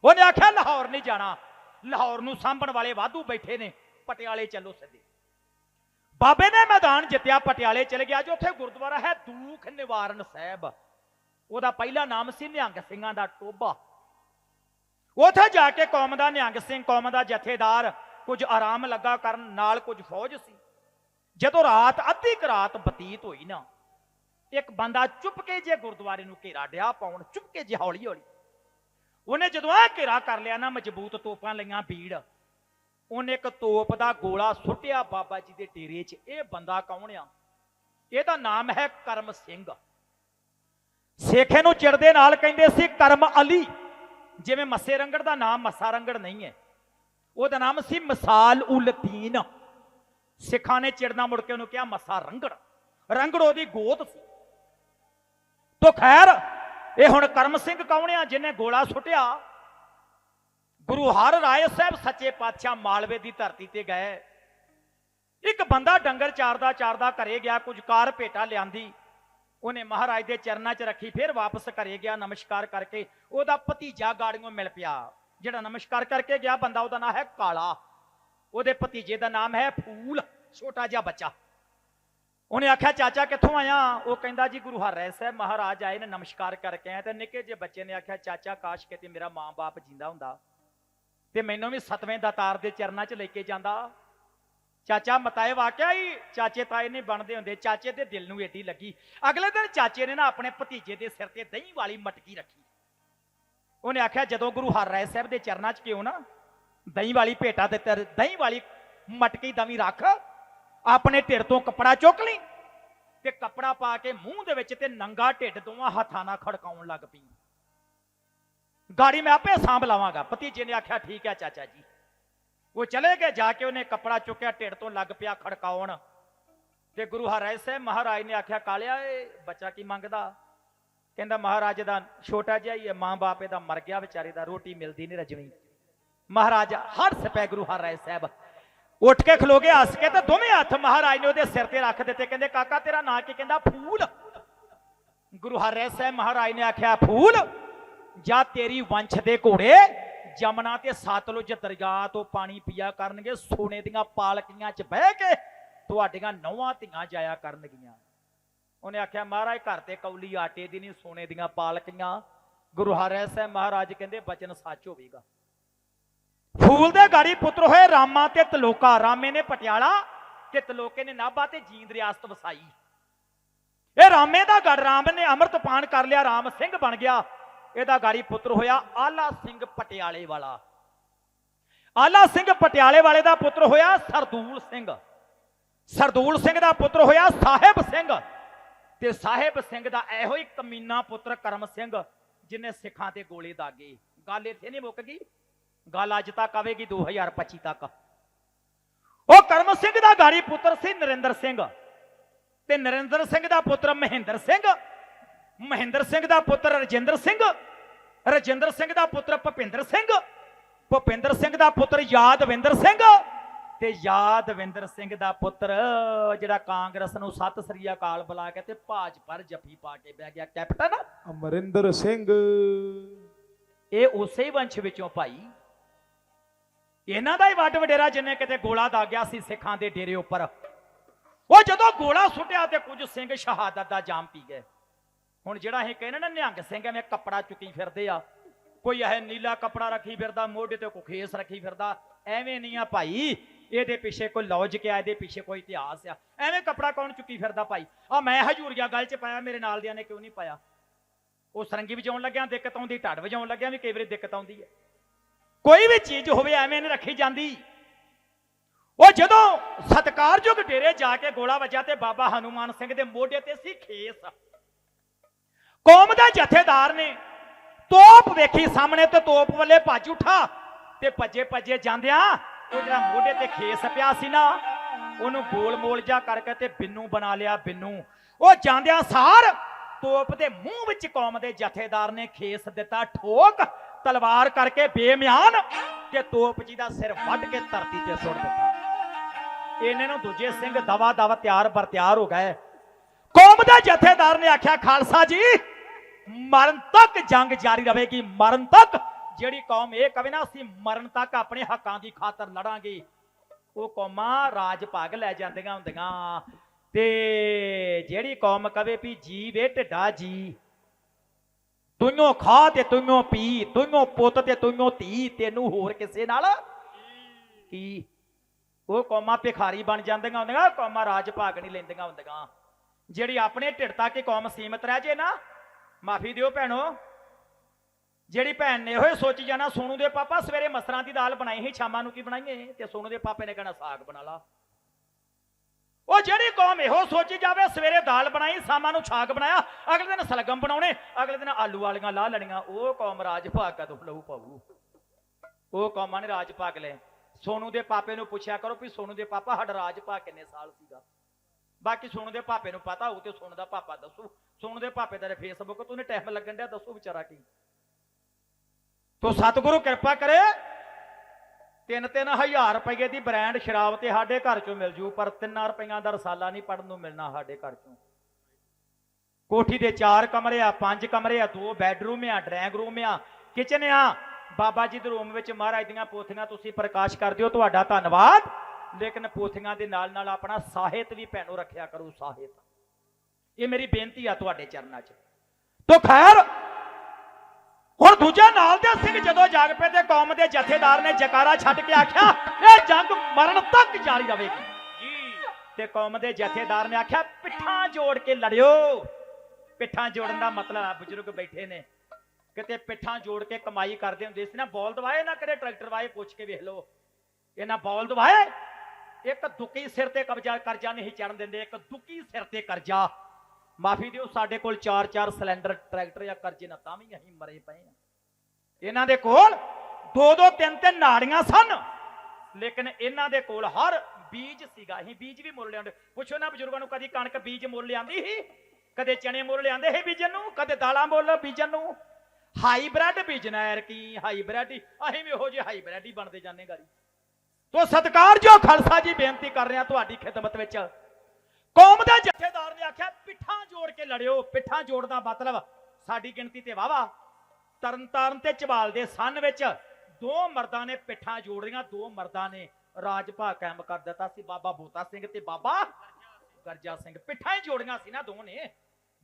Speaker 1: ਉਹਨੇ ਆਖਿਆ, ਲਾਹੌਰ ਨਹੀਂ ਜਾਣਾ। ਲਾਹੌਰ ਨੂੰ ਸਾਂਭਣ ਵਾਲੇ ਵਾਧੂ ਬੈਠੇ ਨੇ। ਪਟਿਆਲੇ ਚੱਲੋ ਸਿੱਧੇ। ਬਾਬੇ ਨੇ ਮੈਦਾਨ ਜਿੱਤਿਆ, ਪਟਿਆਲੇ ਚਲੇ ਗਿਆ ਜੋ ਉੱਥੇ ਗੁਰਦੁਆਰਾ ਹੈ ਦੂਖ ਨਿਵਾਰਨ ਸਾਹਿਬ। ਉਹਦਾ ਪਹਿਲਾ ਨਾਮ ਸੀ ਨਿਹੰਗ ਸਿੰਘਾਂ ਦਾ ਟੋਬਾ। ਉੱਥੇ ਜਾ ਕੇ ਕੌਮ ਦਾ ਨਿਹੰਗ ਸਿੰਘ, ਕੌਮ ਦਾ ਜਥੇਦਾਰ ਕੁਝ ਆਰਾਮ ਲੱਗਾ ਕਰਨ ਨਾਲ ਕੁਝ ਫੌਜ ਸੀ। ਜਦੋਂ ਰਾਤ, ਅੱਧੀ ਕੁ ਰਾਤ ਬਤੀਤ ਹੋਈ ਨਾ, ਇੱਕ ਬੰਦਾ ਚੁੱਪ ਕੇ ਜੇ ਗੁਰਦੁਆਰੇ ਨੂੰ ਘੇਰਾ ਡਿਆ ਪਾਉਣ, ਚੁੱਪ ਕੇ ਜੇ ਹੌਲੀ ਹੌਲੀ ਉਹਨੇ ਜਦੋਂ ਇਹ ਘੇਰਾ ਕਰ ਲਿਆ ਨਾ, ਮਜ਼ਬੂਤ ਤੋਪਾਂ ਲਈਆਂ ਭੀੜ ਉਹਨੇ ਇੱਕ ਤੋਪ ਦਾ ਗੋਲਾ ਸੁੱਟਿਆ ਬਾਬਾ ਜੀ ਦੇ ਡੇਰੇ 'ਚ। ਇਹ ਬੰਦਾ ਕੌਣ ਆ? ਇਹਦਾ ਨਾਮ ਹੈ ਕਰਮ ਸਿੰਘ। ਸੇਖੇ ਨੂੰ ਚਿੜਦੇ ਨਾਲ ਕਹਿੰਦੇ ਸੀ ਕਰਮ ਅਲੀ। ਜਿਵੇਂ ਮੱਸੇ ਰੰਗੜ ਦਾ ਨਾਮ ਮੱਸਾ ਰੰਗੜ ਨਹੀਂ ਹੈ। ਉਹਦਾ ਨਾਮ ਸੀ ਮਿਸਾਲ ਉਲਦੀਨ ਸਿੱਖਾਂ ਨੇ ਚਿੜਨਾ ਮੁੜ ਕੇ ਉਹਨੂੰ ਕਿਹਾ ਮੱਸਾ ਰੰਗੜ। ਰੰਗੜ ਉਹਦੀ ਗੋਤ ਸੀ। ਤੋ ਖੈਰ, ਇਹ ਹੁਣ ਕਰਮ ਸਿੰਘ ਕੌਣ ਆ ਜਿਹਨੇ ਗੋਲਾ ਸੁੱਟਿਆ? ਗੁਰੂ ਹਰ ਰਾਏ ਸਾਹਿਬ ਸੱਚੇ ਪਾਤਸ਼ਾਹ ਮਾਲਵੇ ਦੀ ਧਰਤੀ ਤੇ ਗਏ। ਇੱਕ ਬੰਦਾ ਡੰਗਰ ਚਾਰਦਾ ਚਾਰਦਾ ਘਰੇ ਗਿਆ, ਕੁਝ ਕਾਰ ਭੇਟਾ ਲਿਆਂਦੀ। ਉਹਨੇ ਮਹਾਰਾਜ ਦੇ ਚਰਨਾਂ 'ਚ ਰੱਖੀ, ਫਿਰ ਵਾਪਸ ਘਰੇ ਗਿਆ, ਨਮਸਕਾਰ ਕਰਕੇ ਉਹਦਾ ਭਤੀਜਾ ਗਾੜੀਆਂ ਮਿਲ ਪਿਆ। ਜਿਹੜਾ ਨਮਸਕਾਰ ਕਰਕੇ ਗਿਆ ਬੰਦਾ, ਉਹਦਾ ਨਾਮ ਹੈ ਕਾਲਾ। ਉਹਦੇ ਭਤੀਜੇ ਦਾ ਨਾਮ ਹੈ ਫੂਲ, ਛੋਟਾ ਜਿਹਾ ਬੱਚਾ। ਉਹਨੇ ਆਖਿਆ, ਚਾਚਾ, ਕਿੱਥੋਂ ਆਇਆ? ਉਹ ਕਹਿੰਦਾ, ਜੀ, ਗੁਰੂ ਹਰਿ ਸਾਹਿਬ ਮਹਾਰਾਜ ਆਏ ਨੇ ਨਮਸਕਾਰ ਕਰਕੇ ਆਏ ਤੇ ਨਿੱਕੇ ਜਿਹੇ ਬੱਚੇ ਨੇ ਆਖਿਆ, ਚਾਚਾ, ਕਾਸ਼ ਕਿਤੇ ਮੇਰਾ ਮਾਂ-ਬਾਪ ਜਿੰਦਾ ਹੁੰਦਾ। ਤੇ ਮੈਨੂੰ ਵੀ ਸਤਵੇਂ ਦਾਤਾਰ ਦੇ ਚਰਨਾਂ 'ਚ ਲੈ ਕੇ ਜਾਂਦਾ। ਚਾਚਾ ਮਤਾਏ ਵਾਕਿਆ ਹੀ ਚਾਚੇ ਤਾਏ ਨੇ ਬਣਦੇ ਹੁੰਦੇ, ਚਾਚੇ ਦੇ ਦਿਲ ਨੂੰ ਏਡੀ ਲੱਗੀ। ਅਗਲੇ ਦਿਨ ਚਾਚੇ ਨੇ ਨਾ ਆਪਣੇ ਭਤੀਜੇ ਦੇ ਸਿਰ ਤੇ ਦਹੀਂ ਵਾਲੀ ਮਟਕੀ ਰੱਖੀ। ਉਹਨੇ ਆਖਿਆ, ਜਦੋਂ ਗੁਰੂ ਹਰਿ ਸਾਹਿਬ ਦੇ ਚਰਨਾਂ 'ਚ ਕਿਉਂ ਨਾ ਦਹੀਂ ਵਾਲੀ ਭੇਟਾ ਤੇ ਤੇਰੇ- ਦਹੀਂ ਵਾਲੀ ਮਟਕੀ ਦਵੀ ਰੱਖ, ਆਪਣੇ ਢਿੱਡ ਤੋਂ ਕੱਪੜਾ ਚੁੱਕ ਲਈ ਤੇ ਕੱਪੜਾ ਪਾ ਕੇ ਮੂੰਹ ਦੇ ਵਿੱਚ ਤੇ ਨੰਗਾ ਢਿੱਡ ਦੋਵਾਂ ਹੱਥਾਂ ਨਾਲ ਖੜਕਾਉਣ ਲੱਗ ਪਈ। ਗਾੜੀ ਮੈਂ ਆਪੇ ਸਾਂਭ ਲਾਵਾਂਗਾ। ਭਤੀਜੇ ਨੇ ਆਖਿਆ, ਠੀਕ ਹੈ ਚਾਚਾ ਜੀ। ਉਹ ਚਲੇ ਗਏ, ਜਾ ਕੇ ਉਹਨੇ ਕੱਪੜਾ ਚੁੱਕਿਆ, ਢਿੱਡ ਤੋਂ ਲੱਗ ਪਿਆ ਖੜਕਾਉਣ। ਤੇ ਗੁਰੂ ਹਰਿ ਸਾਹਿਬ ਮਹਾਰਾਜ ਨੇ ਆਖਿਆ, ਕਾਲਿਆ, ਇਹ ਬੱਚਾ ਕੀ ਮੰਗਦਾ? ਕਹਿੰਦਾ, ਮਹਾਰਾਜ ਦਾ ਛੋਟਾ ਜਿਹਾ ਹੀ ਹੈ, ਮਾਂ ਬਾਪ ਇਹਦਾ ਮਰ ਗਿਆ, ਵਿਚਾਰੇ ਦਾ ਰੋਟੀ ਮਿਲਦੀ ਨਹੀਂ ਰਜਵੀਂ। ਮਹਾਰਾਜ ਹਰ ਸਪੈ ਗੁਰੂ ਹਰਿ ਸਾਹਿਬ ਉੱਠ ਕੇ ਖਲੋ ਕੇ ਹੱਸ ਕੇ ਤੇ ਦੋਵੇਂ ਹੱਥ ਮਹਾਰਾਜ ਨੇ ਉਹਦੇ ਸਿਰ ਤੇ ਰੱਖ ਦਿੱਤੇ। ਕਹਿੰਦੇ, ਕਾਕਾ, ਤੇਰਾ ਨਾਂ ਕੀ? ਕਹਿੰਦਾ, ਫੂਲ। ਗੁਰੂ ਹਰਿ ਸਾਹਿਬ ਮਹਾਰਾਜ ਨੇ ਆਖਿਆ, ਫੂਲ? ਜਾਂ ਤੇਰੀ ਵੰਸ਼ ਦੇ ਘੋੜੇ ਜਮਨਾ ਤੇ ਸਤਲੁਜ ਦਰਿਆ ਤੋਂ ਪਾਣੀ ਪੀਆ ਕਰਨਗੇ, ਸੋਨੇ ਦੀਆਂ ਪਾਲਕੀਆਂ 'ਚ ਬਹਿ ਕੇ ਤੁਹਾਡੀਆਂ ਨੌਵਾਂ ਧੀਆਂ ਜਾਇਆ ਕਰਨਗੀਆਂ। ਉਹਨੇ ਆਖਿਆ, ਮਹਾਰਾਜ, ਘਰ ਤੇ ਕੌਲੀ ਆਟੇ ਦੀ ਨਹੀਂ, ਸੋਨੇ ਦੀਆਂ ਪਾਲਕੀਆਂ। ਗੁਰੂ ਹਰਿ ਸਾਹਿਬ ਮਹਾਰਾਜ ਕਹਿੰਦੇ, ਬਚਨ ਸੱਚ ਹੋਵੇਗਾ। ਫੂਲ ਦੇ ਗਾੜੀ ਪੁੱਤਰ ਹੋਏ ਰਾਮਾ ਤੇ ਤਲੋਕਾ। ਰਾਮੇ ਨੇ ਪਟਿਆਲਾ ਤੇ ਤਲੋਕੇ ਨੇ ਨਾਭਾ ਤੇ ਜੀਂਦ ਰਿਆਸਤ ਵਸਾਈ। ਇਹ ਰਾਮੇ ਦਾ ਗੜ ਰਾਮ ਨੇ ਅੰਮ੍ਰਿਤ ਪਾਨ ਕਰ ਲਿਆ, ਰਾਮ ਸਿੰਘ ਬਣ ਗਿਆ। ਇਹਦਾ ਗਾੜੀ ਪੁੱਤਰ ਹੋਇਆ ਆਲਾ ਸਿੰਘ ਪਟਿਆਲੇ ਵਾਲਾ। ਆਲਾ ਸਿੰਘ ਪਟਿਆਲੇ ਵਾਲੇ ਦਾ ਪੁੱਤਰ ਹੋਇਆ ਸਰਦੂਲ ਸਿੰਘ। ਸਰਦੂਲ ਸਿੰਘ ਦਾ ਪੁੱਤਰ ਹੋਇਆ ਸਾਹਿਬ ਸਿੰਘ। ਤੇ ਸਾਹਿਬ ਸਿੰਘ ਦਾ ਇਹੋ ਹੀ ਕਮੀਨਾ ਪੁੱਤਰ ਕਰਮ ਸਿੰਘ, ਜਿਨੇ ਸਿੱਖਾਂ ਤੇ ਗੋਲੇ ਦਾਗੇ। ਗੱਲ ਇੱਥੇ ਨਹੀਂ ਮੁੱਕ ਗਈ। ਗੱਲ ਅੱਜ ਤੱਕ ਆਵੇਗੀ 2025 ਤੱਕ। ਉਹ ਕਰਮ ਸਿੰਘ ਦਾ ਗਾੜੀ ਪੁੱਤਰ ਸੀ ਨਰਿੰਦਰ ਸਿੰਘ। ਤੇ ਨਰਿੰਦਰ ਸਿੰਘ ਦਾ ਪੁੱਤਰ ਮਹਿੰਦਰ ਸਿੰਘ। ਮਹਿੰਦਰ ਸਿੰਘ ਦਾ ਪੁੱਤਰ ਰਜਿੰਦਰ ਸਿੰਘ ਰਜਿੰਦਰ ਸਿੰਘ ਦਾ ਪੁੱਤਰ ਭਪਿੰਦਰ ਸਿੰਘ ਭੁਪਿੰਦਰ ਸਿੰਘ ਦਾ ਪੁੱਤਰ ਯਾਦਵਿੰਦਰ ਸਿੰਘ ਤੇ ਯਾਦਵਿੰਦਰ ਸਿੰਘ ਦਾ ਪੁੱਤਰ ਜਿਹੜਾ ਕਾਂਗਰਸ ਨੂੰ ਸਤਿ ਸ੍ਰੀ ਅਕਾਲ ਬੁਲਾ ਕੇ ਤੇ ਭਾਜ ਪਰ ਜੱਫੀ ਪਾ ਕੇ ਬਹਿ ਗਿਆ ਕੈਪਟਨ।
Speaker 2: ਅਮਰਿੰਦਰ ਸਿੰਘ।
Speaker 1: ਇਹ ਉਸੇ ਹੀ ਵੰਸ਼ ਵਿੱਚੋਂ ਭਾਈ। ਇਹਨਾਂ ਦਾ ਹੀ ਵੱਡ ਵਡੇਰਾ ਜਿੰਨੇ ਕਿਤੇ ਗੋਲਾ ਦਾਗਿਆ ਸੀ ਸਿੱਖਾਂ ਦੇ ਡੇਰੇ ਉੱਪਰ। ਉਹ ਜਦੋਂ ਗੋਲਾ ਸੁੱਟਿਆ ਤੇ ਕੁਝ ਸਿੰਘ ਸ਼ਹਾਦਤ ਦਾ ਜਾਮ ਪੀ ਗਏ। ਹੁਣ ਜਿਹੜਾ ਇਹ ਕਹਿੰਦੇ ਨਾ, ਨਿਹੰਗ ਸਿੰਘ ਐਵੇਂ ਕੱਪੜਾ ਚੁੱਕੀ ਫਿਰਦੇ ਆ। ਕੋਈ ਇਹ ਨੀਲਾ ਕੱਪੜਾ ਰੱਖੀ ਫਿਰਦਾ, ਮੋਢੇ ਤੇ ਕੋਈ ਖੇਸ ਰੱਖੀ ਫਿਰਦਾ, ਐਵੇਂ ਨਹੀਂ ਆ ਭਾਈ। ਇਹਦੇ ਪਿੱਛੇ ਕੋਈ ਲੌਜਿਕ ਆ, ਇਹਦੇ ਪਿੱਛੇ ਕੋਈ ਇਤਿਹਾਸ ਆ। ਐਵੇਂ ਕੱਪੜਾ ਕੌਣ ਚੁੱਕੀ ਫਿਰਦਾ ਭਾਈ? ਆ ਮੈਂ ਹਜੂਰੀਆ ਗੱਲ 'ਚ ਪਾਇਆ, ਮੇਰੇ ਨਾਲ ਦਿਆਂ ਨੇ ਕਿਉਂ ਨਹੀਂ ਪਾਇਆ? ਉਹ ਸਰੰਗੀ ਵਜਾਉਣ ਲੱਗਿਆ, ਦਿੱਕਤ ਆਉਂਦੀ, ਢੱਡ ਵਜਾਉਣ ਲੱਗਿਆ ਵੀ ਕਈ ਵਾਰੀ ਦਿੱਕਤ ਆਉਂਦੀ ਹੈ ਕੋਈ ਵੀ ਚੀਜ਼ ਹੋਵੇ, ਐਵੇਂ ਨਹੀਂ ਰੱਖੀ ਜਾਂਦੀ। ਉਹ ਜਦੋਂ ਸਤਕਾਰਯੋਗ ਡੇਰੇ ਜਾ ਕੇ ਗੋਲਾ ਵੱਜਾ ਤੇ ਬਾਬਾ ਹਨੂਮਾਨ ਸਿੰਘ ਦੇ ਮੋਢੇ ਤੇ ਸੀ ਖੇਸ। ਕੌਮ ਦਾ ਜਥੇਦਾਰ ਨੇ। ਤੋਪ ਵੇਖੀ ਸਾਹਮਣੇ ਤੇ ਤੋਪ ਵੱਲੇ ਭੱਜ ਉਠਾ ਤੇ ਭੱਜੇ ਭੱਜੇ ਜਾਂਦਿਆਂ ਉਹ ਜਿਹੜਾ ਮੋਢੇ ਤੇ ਖੇਸ ਪਿਆ ਸੀ ਨਾ, ਉਹਨੂੰ ਗੋਲ ਮੋਲ ਜਾ ਕਰਕੇ ਤੇ ਬਿੰਨੂ ਬਣਾ ਲਿਆ ਬਿੰਨੂ। ਉਹ ਜਾਂਦਿਆਂ ਸਾਰ ਤੋਪ ਦੇ ਮੂੰਹ ਵਿੱਚ ਕੌਮ ਦੇ ਜਥੇਦਾਰ ਨੇ ਖੇਸ ਦਿੱਤਾ, ਠੋਕ, ਤਲਵਾਰ ਕਰਕੇ ਬੇਮਿਆਨ ਤੇ ਤੋਪ ਜੀ ਦਾ ਸਿਰ ਵੱਢ ਕੇ ਧਰਤੀ ਤੇ ਸੁੱਟ ਦਿੱਤਾ। ਇਹਨੇ ਨੂੰ ਦੂਜੇ ਸਿੰਘ ਦਵਾ ਦਵਾ ਤਿਆਰ ਬਰ ਤਿਆਰ ਹੋ ਗਏ। ਕੌਮ ਦਾ ਜਥੇਦਾਰ ਨੇ ਆਖਿਆ, ਖਾਲਸਾ ਜੀ ਮਰਨ ਤੱਕ ਜੰਗ ਜਾਰੀ ਰਹੇਗੀ, ਮਰਨ ਤੱਕ ਜਿਹੜੀ ਕੌਮ ਇਹ ਕਵੇ ਨਾ, ਅਸੀਂ ਮਰਨ ਤੱਕ ਆਪਣੇ ਹੱਕਾਂ ਦੀ ਖਾਤਰ ਲੜਾਂਗੇ। ਉਹ ਕੌਮਾਂ ਰਾਜ ਭਾਗ ਲੈ ਜਾਂਦੀਆਂ ਹੁੰਦੀਆਂ। ਤੇ ਜਿਹੜੀ ਕੌਮ ਕਵੇ ਵੀ ਜੀ ਵੇ ਢਿੱਡਾ ਜੀ ਤੁਈਓ ਖਾ ਤੇ ਤੁਈਓ ਪੀ ਤੁਈਓ ਪੁੱਤ ਤੇ ਤੁਈਓ ਧੀ, ਤੈਨੂੰ ਹੋਰ ਕਿਸੇ ਨਾਲ ਕੀ? ਉਹ ਕੌਮਾਂ ਭਿਖਾਰੀ ਬਣ ਜਾਂਦੀਆਂ ਹੁੰਦੀਆਂ, ਕੌਮਾਂ ਰਾਜ ਭਾਗ ਨਹੀਂ ਲੈਂਦੀਆਂ ਹੁੰਦੀਆਂ। ਜਿਹੜੀ ਆਪਣੇ ਢਿੱਡ ਤੱਕ ਹੀ ਕੌਮ ਸੀਮਤ ਰਹਿ ਜੇ ਨਾ ਮਾਫੀ ਦਿਓ ਭੈਣੋ। ਜਿਹੜੀ ਭੈਣ ਨੇ ਹੋਏ ਸੋਚੀ ਜਾਣਾ ਸੋਨੂ ਦੇ ਪਾਪਾ ਸਵੇਰੇ ਮਸਰਾਂ ਦੀ ਦਾਲ ਬਣਾਈ ਸੀ, ਸ਼ਾਮਾਂ ਨੂੰ ਕੀ ਬਣਾਈਏ? ਤੇ ਸੋਨੂ ਦੇ ਪਾਪੇ ਨੇ ਕਹਿਣਾ, ਸਾਗ ਬਣਾ ਲਾ। ਉਹ ਜਿਹੜੀ ਕੌਮ ਇਹੋ ਸੋਚੀ ਜਾਵੇ, ਸਵੇਰੇ ਦਾਲ ਬਣਾਈ, ਸ਼ਾਮਾਂ ਨੂੰ ਛਾਗ ਬਣਾਇਆ, ਅਗਲੇ ਦਿਨ ਸਲਗਮ ਬਣਾਉਣੇ, ਅਗਲੇ ਦਿਨ ਆਲੂ ਵਾਲੀਆਂ ਲਾ ਲੈਣੀਆਂ, ਉਹ ਕੌਮ ਰਾਜ ਭਾਗ ਕਦੋਂ ਲਹੂ ਪਾਊ ਉਹ ਕੌਮਾਂ ਨੇ ਰਾਜ ਭਾਗ ਲੈ ਸੋਨੂ ਦੇ ਪਾਪੇ ਨੂੰ ਪੁੱਛਿਆ ਕਰੋ ਵੀ ਸੋਨੂ ਦੇ ਪਾਪਾ ਸਾਡਾ ਰਾਜ ਭਾਗ ਕਿੰਨੇ ਸਾਲ ਸੀਗਾ? ਬਾਕੀ ਸੋਨੂ ਦੇ ਪਾਪੇ ਨੂੰ ਪਤਾ ਹੋਊ ਤੇ ਸੋਨੂ ਦਾ ਪਾਪਾ ਦੱਸੂ। ਸੋਨੂ ਦੇ ਪਾਪੇ ਦਾ ਫੇਸਬੁੱਕ ਤੋਂ ਨੇ ਟਾਈਮ ਲੱਗਣ ਡਿਆ, ਦੱਸੋ ਵਿਚਾਰਾ ਕੀ। ਤੋ ਸਤਿਗੁਰੂ ਕਿਰਪਾ ਕਰੇ ਤਿੰਨ ਤਿੰਨ ਹਜ਼ਾਰ ਰੁਪਏ ਦੀ ਬ੍ਰਾਂਡ ਸ਼ਰਾਬ ਤੇ ਸਾਡੇ ਘਰ ਚੋਂ ਮਿਲ ਜੂ, ਪਰ ਤਿੰਨਾਂ ਰੁਪਈਆਂ ਦਾ ਰਸਾਲਾ ਨਹੀਂ ਪੜਨ ਨੂੰ ਮਿਲਣਾ ਸਾਡੇ ਘਰ ਚੋਂ। ਕੋਠੀ ਦੇ ਚਾਰ ਕਮਰੇ ਆ, ਪੰਜ ਕਮਰੇ ਆ, ਦੋ ਬੈੱਡਰੂਮ ਆ ਡਰਾਇੰਗ ਰੂਮ ਆ ਕਿਚਨ ਆ। ਬਾਬਾ ਜੀ ਦੇ ਰੂਮ ਵਿੱਚ ਮਹਾਰਾਜ ਦੀਆਂ ਪੋਥੀਆਂ ਤੁਸੀਂ ਪ੍ਰਕਾਸ਼ ਕਰ ਦਿਓ, ਤੁਹਾਡਾ ਧੰਨਵਾਦ। ਲੇਕਿਨ ਪੋਥੀਆਂ ਦੇ ਨਾਲ ਨਾਲ ਆਪਣਾ ਸਾਹਿਤ ਵੀ ਭੈਣੋ ਰੱਖਿਆ ਕਰੋ ਸਾਹਿਤ। ਇਹ ਮੇਰੀ ਬੇਨਤੀ ਆ ਤੁਹਾਡੇ ਚਰਨਾਂ 'ਚ। ਤੋ ਖੈਰ ਹੁਣ ਦੂਜੇ ਨਾਲ ਦੇ ਸਿੰਘ ਜਦੋਂ ਜਾਗ ਪਏ ਤੇ ਕੌਮ ਦੇ ਜਥੇਦਾਰ ਨੇ ਜਕਾਰਾ ਛੱਡ ਕੇ ਆਖਿਆ ਇਹ ਜੰਗ ਮਰਨ ਤੱਕ ਜਾਰੀ ਰਹੇਗੀ। ਜੀ। ਤੇ ਕੌਮ ਦੇ ਜਥੇਦਾਰ ਨੇ ਆਖਿਆ ਪਿੱਠਾਂ ਜੋੜ ਕੇ ਲੜਿਓ। ਪਿੱਠਾਂ ਜੋੜਨ ਦਾ ਮਤਲਬ ਆ ਬਜ਼ੁਰਗ ਬੈਠੇ ਨੇ। ਕਿਤੇ ਪਿੱਠਾਂ ਜੋੜ ਕੇ ਕਮਾਈ ਕਰਦੇ ਹੁੰਦੇ ਸੀ ਨਾ ਬੌਲ ਦਵਾਏ ਨਾ ਕਦੇ ਟਰੈਕਟਰ ਵਾਏ ਪੁੱਛ ਕੇ ਵੇਖ ਲਓ। ਇਹਨਾਂ ਬੌਲ ਦਵਾਏ ਇੱਕ ਦੁੱਕੀ ਸਿਰ ਤੇ ਕਬਜ਼ਾ ਕਰਜ਼ਾ ਨਹੀਂ ਚੜਨ ਦਿੰਦੇ, ਇੱਕ ਦੁੱਕੀ ਸਿਰ ਤੇ ਕਰਜ਼ਾ। ਮਾਫੀ ਦਿਓ, ਸਾਡੇ ਕੋਲ 4-4 ਸਿਲੰਡਰ, ਟਰੈਕਟਰ ਜਾਂ ਕਰਜ਼ੇ ਨਾਲ ਤਾਂ ਵੀ ਅਸੀਂ ਮਰੇ ਪਏ ਆ ਇਹਨਾਂ ਦੇ ਕੋਲ ਦੋ ਦੋ ਤਿੰਨ ਤਿੰਨ ਨਾੜੀਆਂ ਸਨ, ਲੇਕਿਨ ਇਹਨਾਂ ਦੇ ਕੋਲ ਹਰ ਬੀਜ ਸੀਗਾ। ਅਸੀਂ ਬੀਜ ਵੀ ਮੁੱਲ ਲਿਆਉਂਦੇ। ਪੁੱਛੋ ਨਾ ਬਜ਼ੁਰਗਾਂ ਨੂੰ, ਕਦੀ ਕਣਕ ਬੀਜ ਮੁੱਲ ਲਿਆਂਦੀ ਸੀ? ਕਦੇ ਚਣੇ ਮੁੱਲ ਲਿਆਂਦੇ ਸੀ ਬੀਜਣ ਨੂੰ? ਕਦੇ ਦਾਲਾਂ ਮੁੱਲ ਬੀਜਣ ਨੂੰ? ਹਾਈਬ੍ਰਿਡ ਬੀਜਣਾ ਯਾਰ ਕੀ ਹਾਈਬ੍ਰਿਡ ਹੀ। ਅਸੀਂ ਵੀ ਉਹੋ ਜਿਹੇ ਹਾਈਬ੍ਰਿਡ ਹੀ ਬਣਦੇ ਜਾਂਦੇ ਗਾੜੀ। ਤੋ ਸਤਕਾਰ ਜੋ ਖਾਲਸਾ ਜੀ ਬੇਨਤੀ ਕਰ ਰਿਹਾ ਤੁਹਾਡੀ ਖਿਦਮਤ ਵਿੱਚ। ਕੌਮ ਦੇ ਜਥੇਦਾਰ ਨੇ ਆਖਿਆ, ਪਿੱਠਾਂ ਜੋੜ ਕੇ ਲੜਿਓ, ਪਿੱਠਾਂ ਜੋੜ ਦਾ ਮਤਲਬ ਸਾਡੀ ਗਿਣਤੀ ਤੇ ਵਾਵਾ ਤਰਨਤਾਰਨ ਤੇ ਚਬਾਲ ਦੇ ਸੰਨ ਵਿੱਚ ਦੋ ਮਰਦਾਂ ਨੇ ਪਿੱਠਾਂ ਜੋੜੀਆਂ, ਦੋ ਮਰਦਾਂ ਨੇ ਰਾਜ ਭਾਗ ਕਾਇਮ ਕਰ ਦਿੱਤਾ ਸੀ। ਬਾਬਾ ਬੋਤਾ ਸਿੰਘ ਤੇ ਬਾਬਾ ਗਰਜਾ ਸਿੰਘ ਪਿੱਠਾਂ ਹੀ ਜੋੜੀਆਂ ਸੀ ਨਾ ਦੋ ਨੇ।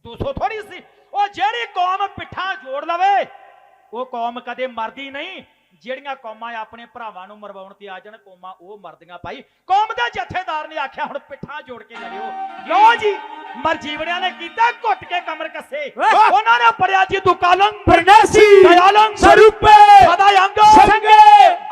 Speaker 1: 200 ਥੋੜੀ ਸੀ। ਉਹ ਜਿਹੜੀ ਕੌਮ ਪਿੱਠਾਂ ਜੋੜ ਲਵੇ, ਉਹ ਕੌਮ ਕਦੇ ਮਰਦੀ ਨਹੀਂ। ਜਿਹੜੀਆਂ ਕੌਮਾਂ ਆਪਣੇ ਭਰਾਵਾਂ ਨੂੰ ਮਰਵਾਉਣ ਤੇ ਆ ਜਾਣ ਕੌਮਾਂ ਉਹ ਮਰਦੀਆਂ ਭਾਈ। ਕੌਮ ਦੇ ਜਥੇਦਾਰ ਨੇ ਆਖਿਆ ਹੁਣ ਪਿੱਠਾਂ ਜੋੜ ਕੇ ਲੜਿਓ ਲੋ ਜੀ ਮਰਜੀਵੜਿਆਂ ਨੇ ਕੀਤਾ ਘੁੱਟ ਕੇ ਕਮਰ ਕੱਸੇ! ਉਹਨਾਂ ਨੇ ਪੜਿਆ ਜੀ ਦੁਕਾਲੰ
Speaker 2: Pernasi
Speaker 1: ਦਇਆਲੰ
Speaker 2: Sarupe
Speaker 1: ਸਦਾਯੰਗ
Speaker 2: Sange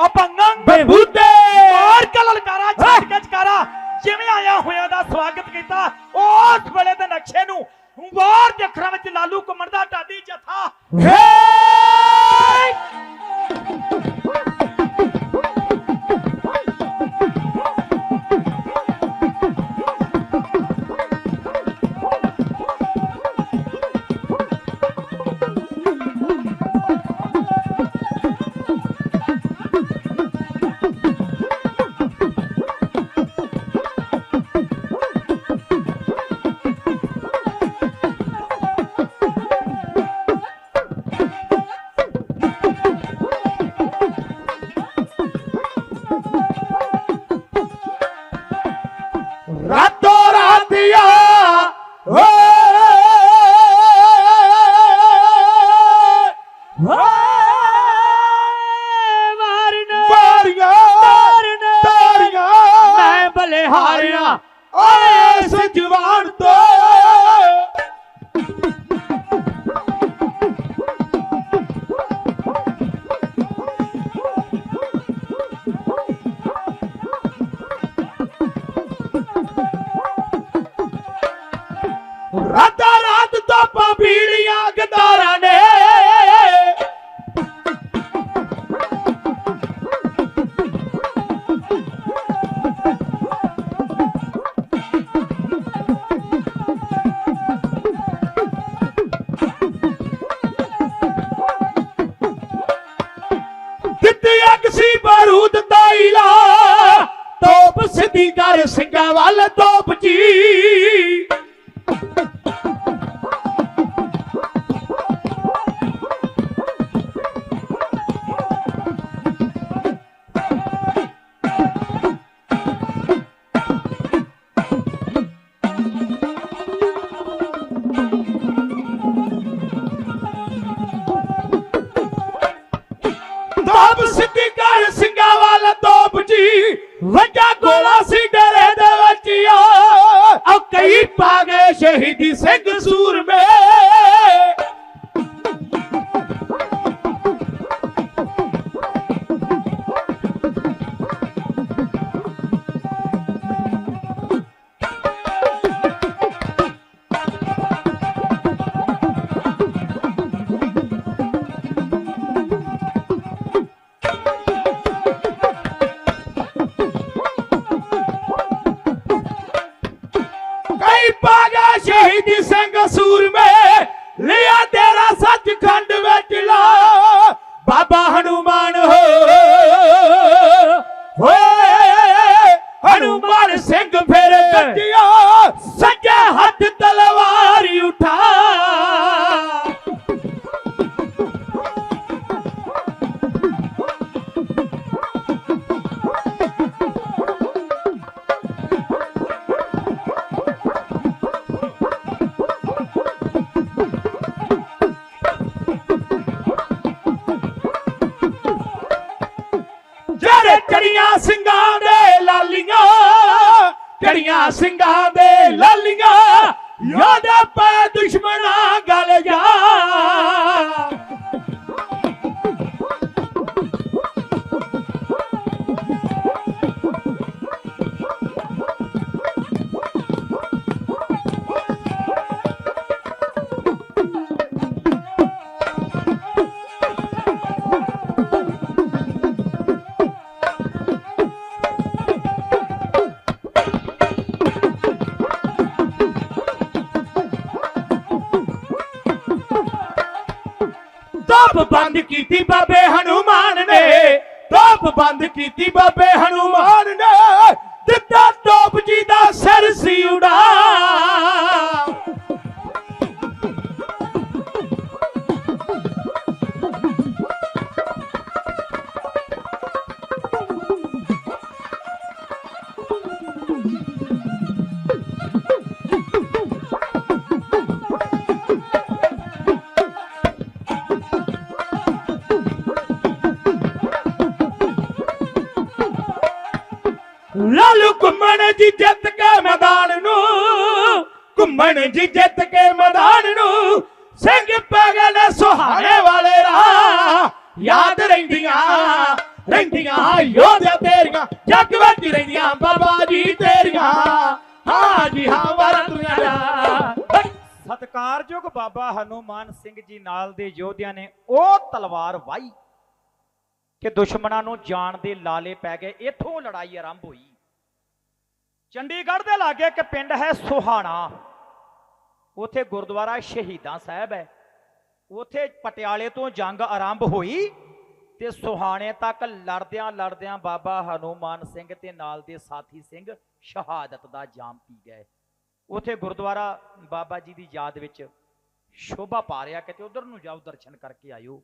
Speaker 1: ਅਪੰਗੰ
Speaker 2: Bebude
Speaker 1: ਮਾਰ ਕੇ ਲਲਕਾਰਾ ਛੱਡ ਕੇ ਚਕਾਰਾ ਜਿਵੇਂ ਆਇਆ ਹੋਇਆ ਦਾ ਸਵਾਗਤ ਕੀਤਾ ਉਸ ਵੇਲੇ ਦੇ ਨਕਸ਼ੇ ਨੂੰ ਵਾਰ ਦੇ ਅੱਖਰਾਂ ਵਿੱਚ ਲਾਲੂ ਘੁੰਮਣ ਦਾ ਢਾਡੀ ਜਥਾ।
Speaker 2: Hey ਮਾਰਨਾ
Speaker 3: ਕਰ ਸਿੰਘਾਂ ਵੱਲ ਤੋਪ ਜੀ। ਪੈ ਦੁਸ਼ਮਣਾ ਗਲ ਜਾ ਬੰਦ ਕੀਤੀ ਬਾਬੇ ਹਨੂਮਾਨ ਨੇ। ਤੋਪ ਬੰਦ ਕੀਤੀ ਬਾਬੇ ਹਨੂਮਾਨ ਨੇ। ਰਹਿੰਦੀਆਂ ਰਹਿੰਦੀਆਂ, ਯੋਧਿਆ ਤੇਰੀਆਂ, ਜੱਗ ਵਿੱਚ ਰਹਿੰਦੀਆਂ, ਬਾਬਾ ਜੀ ਤੇਰੀਆਂ। ਹਾਂ ਜੀ, ਹਾਂ ਵਰਤੀਆਂ
Speaker 1: ਸਤਕਾਰਯੋਗ ਬਾਬਾ ਹਨੂਮਾਨ ਸਿੰਘ ਜੀ ਨਾਲ ਦੇ ਯੋਧਿਆਂ ਨੇ ਉਹ ਤਲਵਾਰ ਵਾਈ ਕਿ ਦੁਸ਼ਮਣਾਂ ਨੂੰ ਜਾਣ ਦੇ ਲਾਲੇ ਪੈ ਗਏ। ਇੱਥੋਂ ਲੜਾਈ ਆਰੰਭ ਹੋਈ। ਚੰਡੀਗੜ੍ਹ ਦੇ ਲਾਗੇ ਇੱਕ ਪਿੰਡ ਹੈ ਸੁਹਾਣਾ। ਉਥੇ ਗੁਰਦੁਆਰਾ ਸ਼ਹੀਦਾਂ ਸਾਹਿਬ ਹੈ। ਉਥੇ ਪਟਿਆਲੇ ਤੋਂ ਜੰਗ ਆਰੰਭ ਹੋਈ। ਤੇ ਸੁਹਾਣੇ ਤੱਕ ਲੜਦਿਆਂ ਲੜਦਿਆਂ ਬਾਬਾ ਹਨੂਮਾਨ ਸਿੰਘ ਤੇ ਨਾਲ ਦੇ ਸਾਥੀ ਸਿੰਘ ਸ਼ਹਾਦਤ ਦਾ ਜਾਮ ਪੀ ਗਏ। ਉਥੇ ਗੁਰਦੁਆਰਾ ਬਾਬਾ ਜੀ ਦੀ ਯਾਦ ਵਿੱਚ ਸ਼ੋਭਾ ਪਾ ਰਿਹਾ ਕਿਤੇ ਉਧਰ ਨੂੰ ਜਾਓ, ਦਰਸ਼ਨ ਕਰਕੇ ਆਇਓ।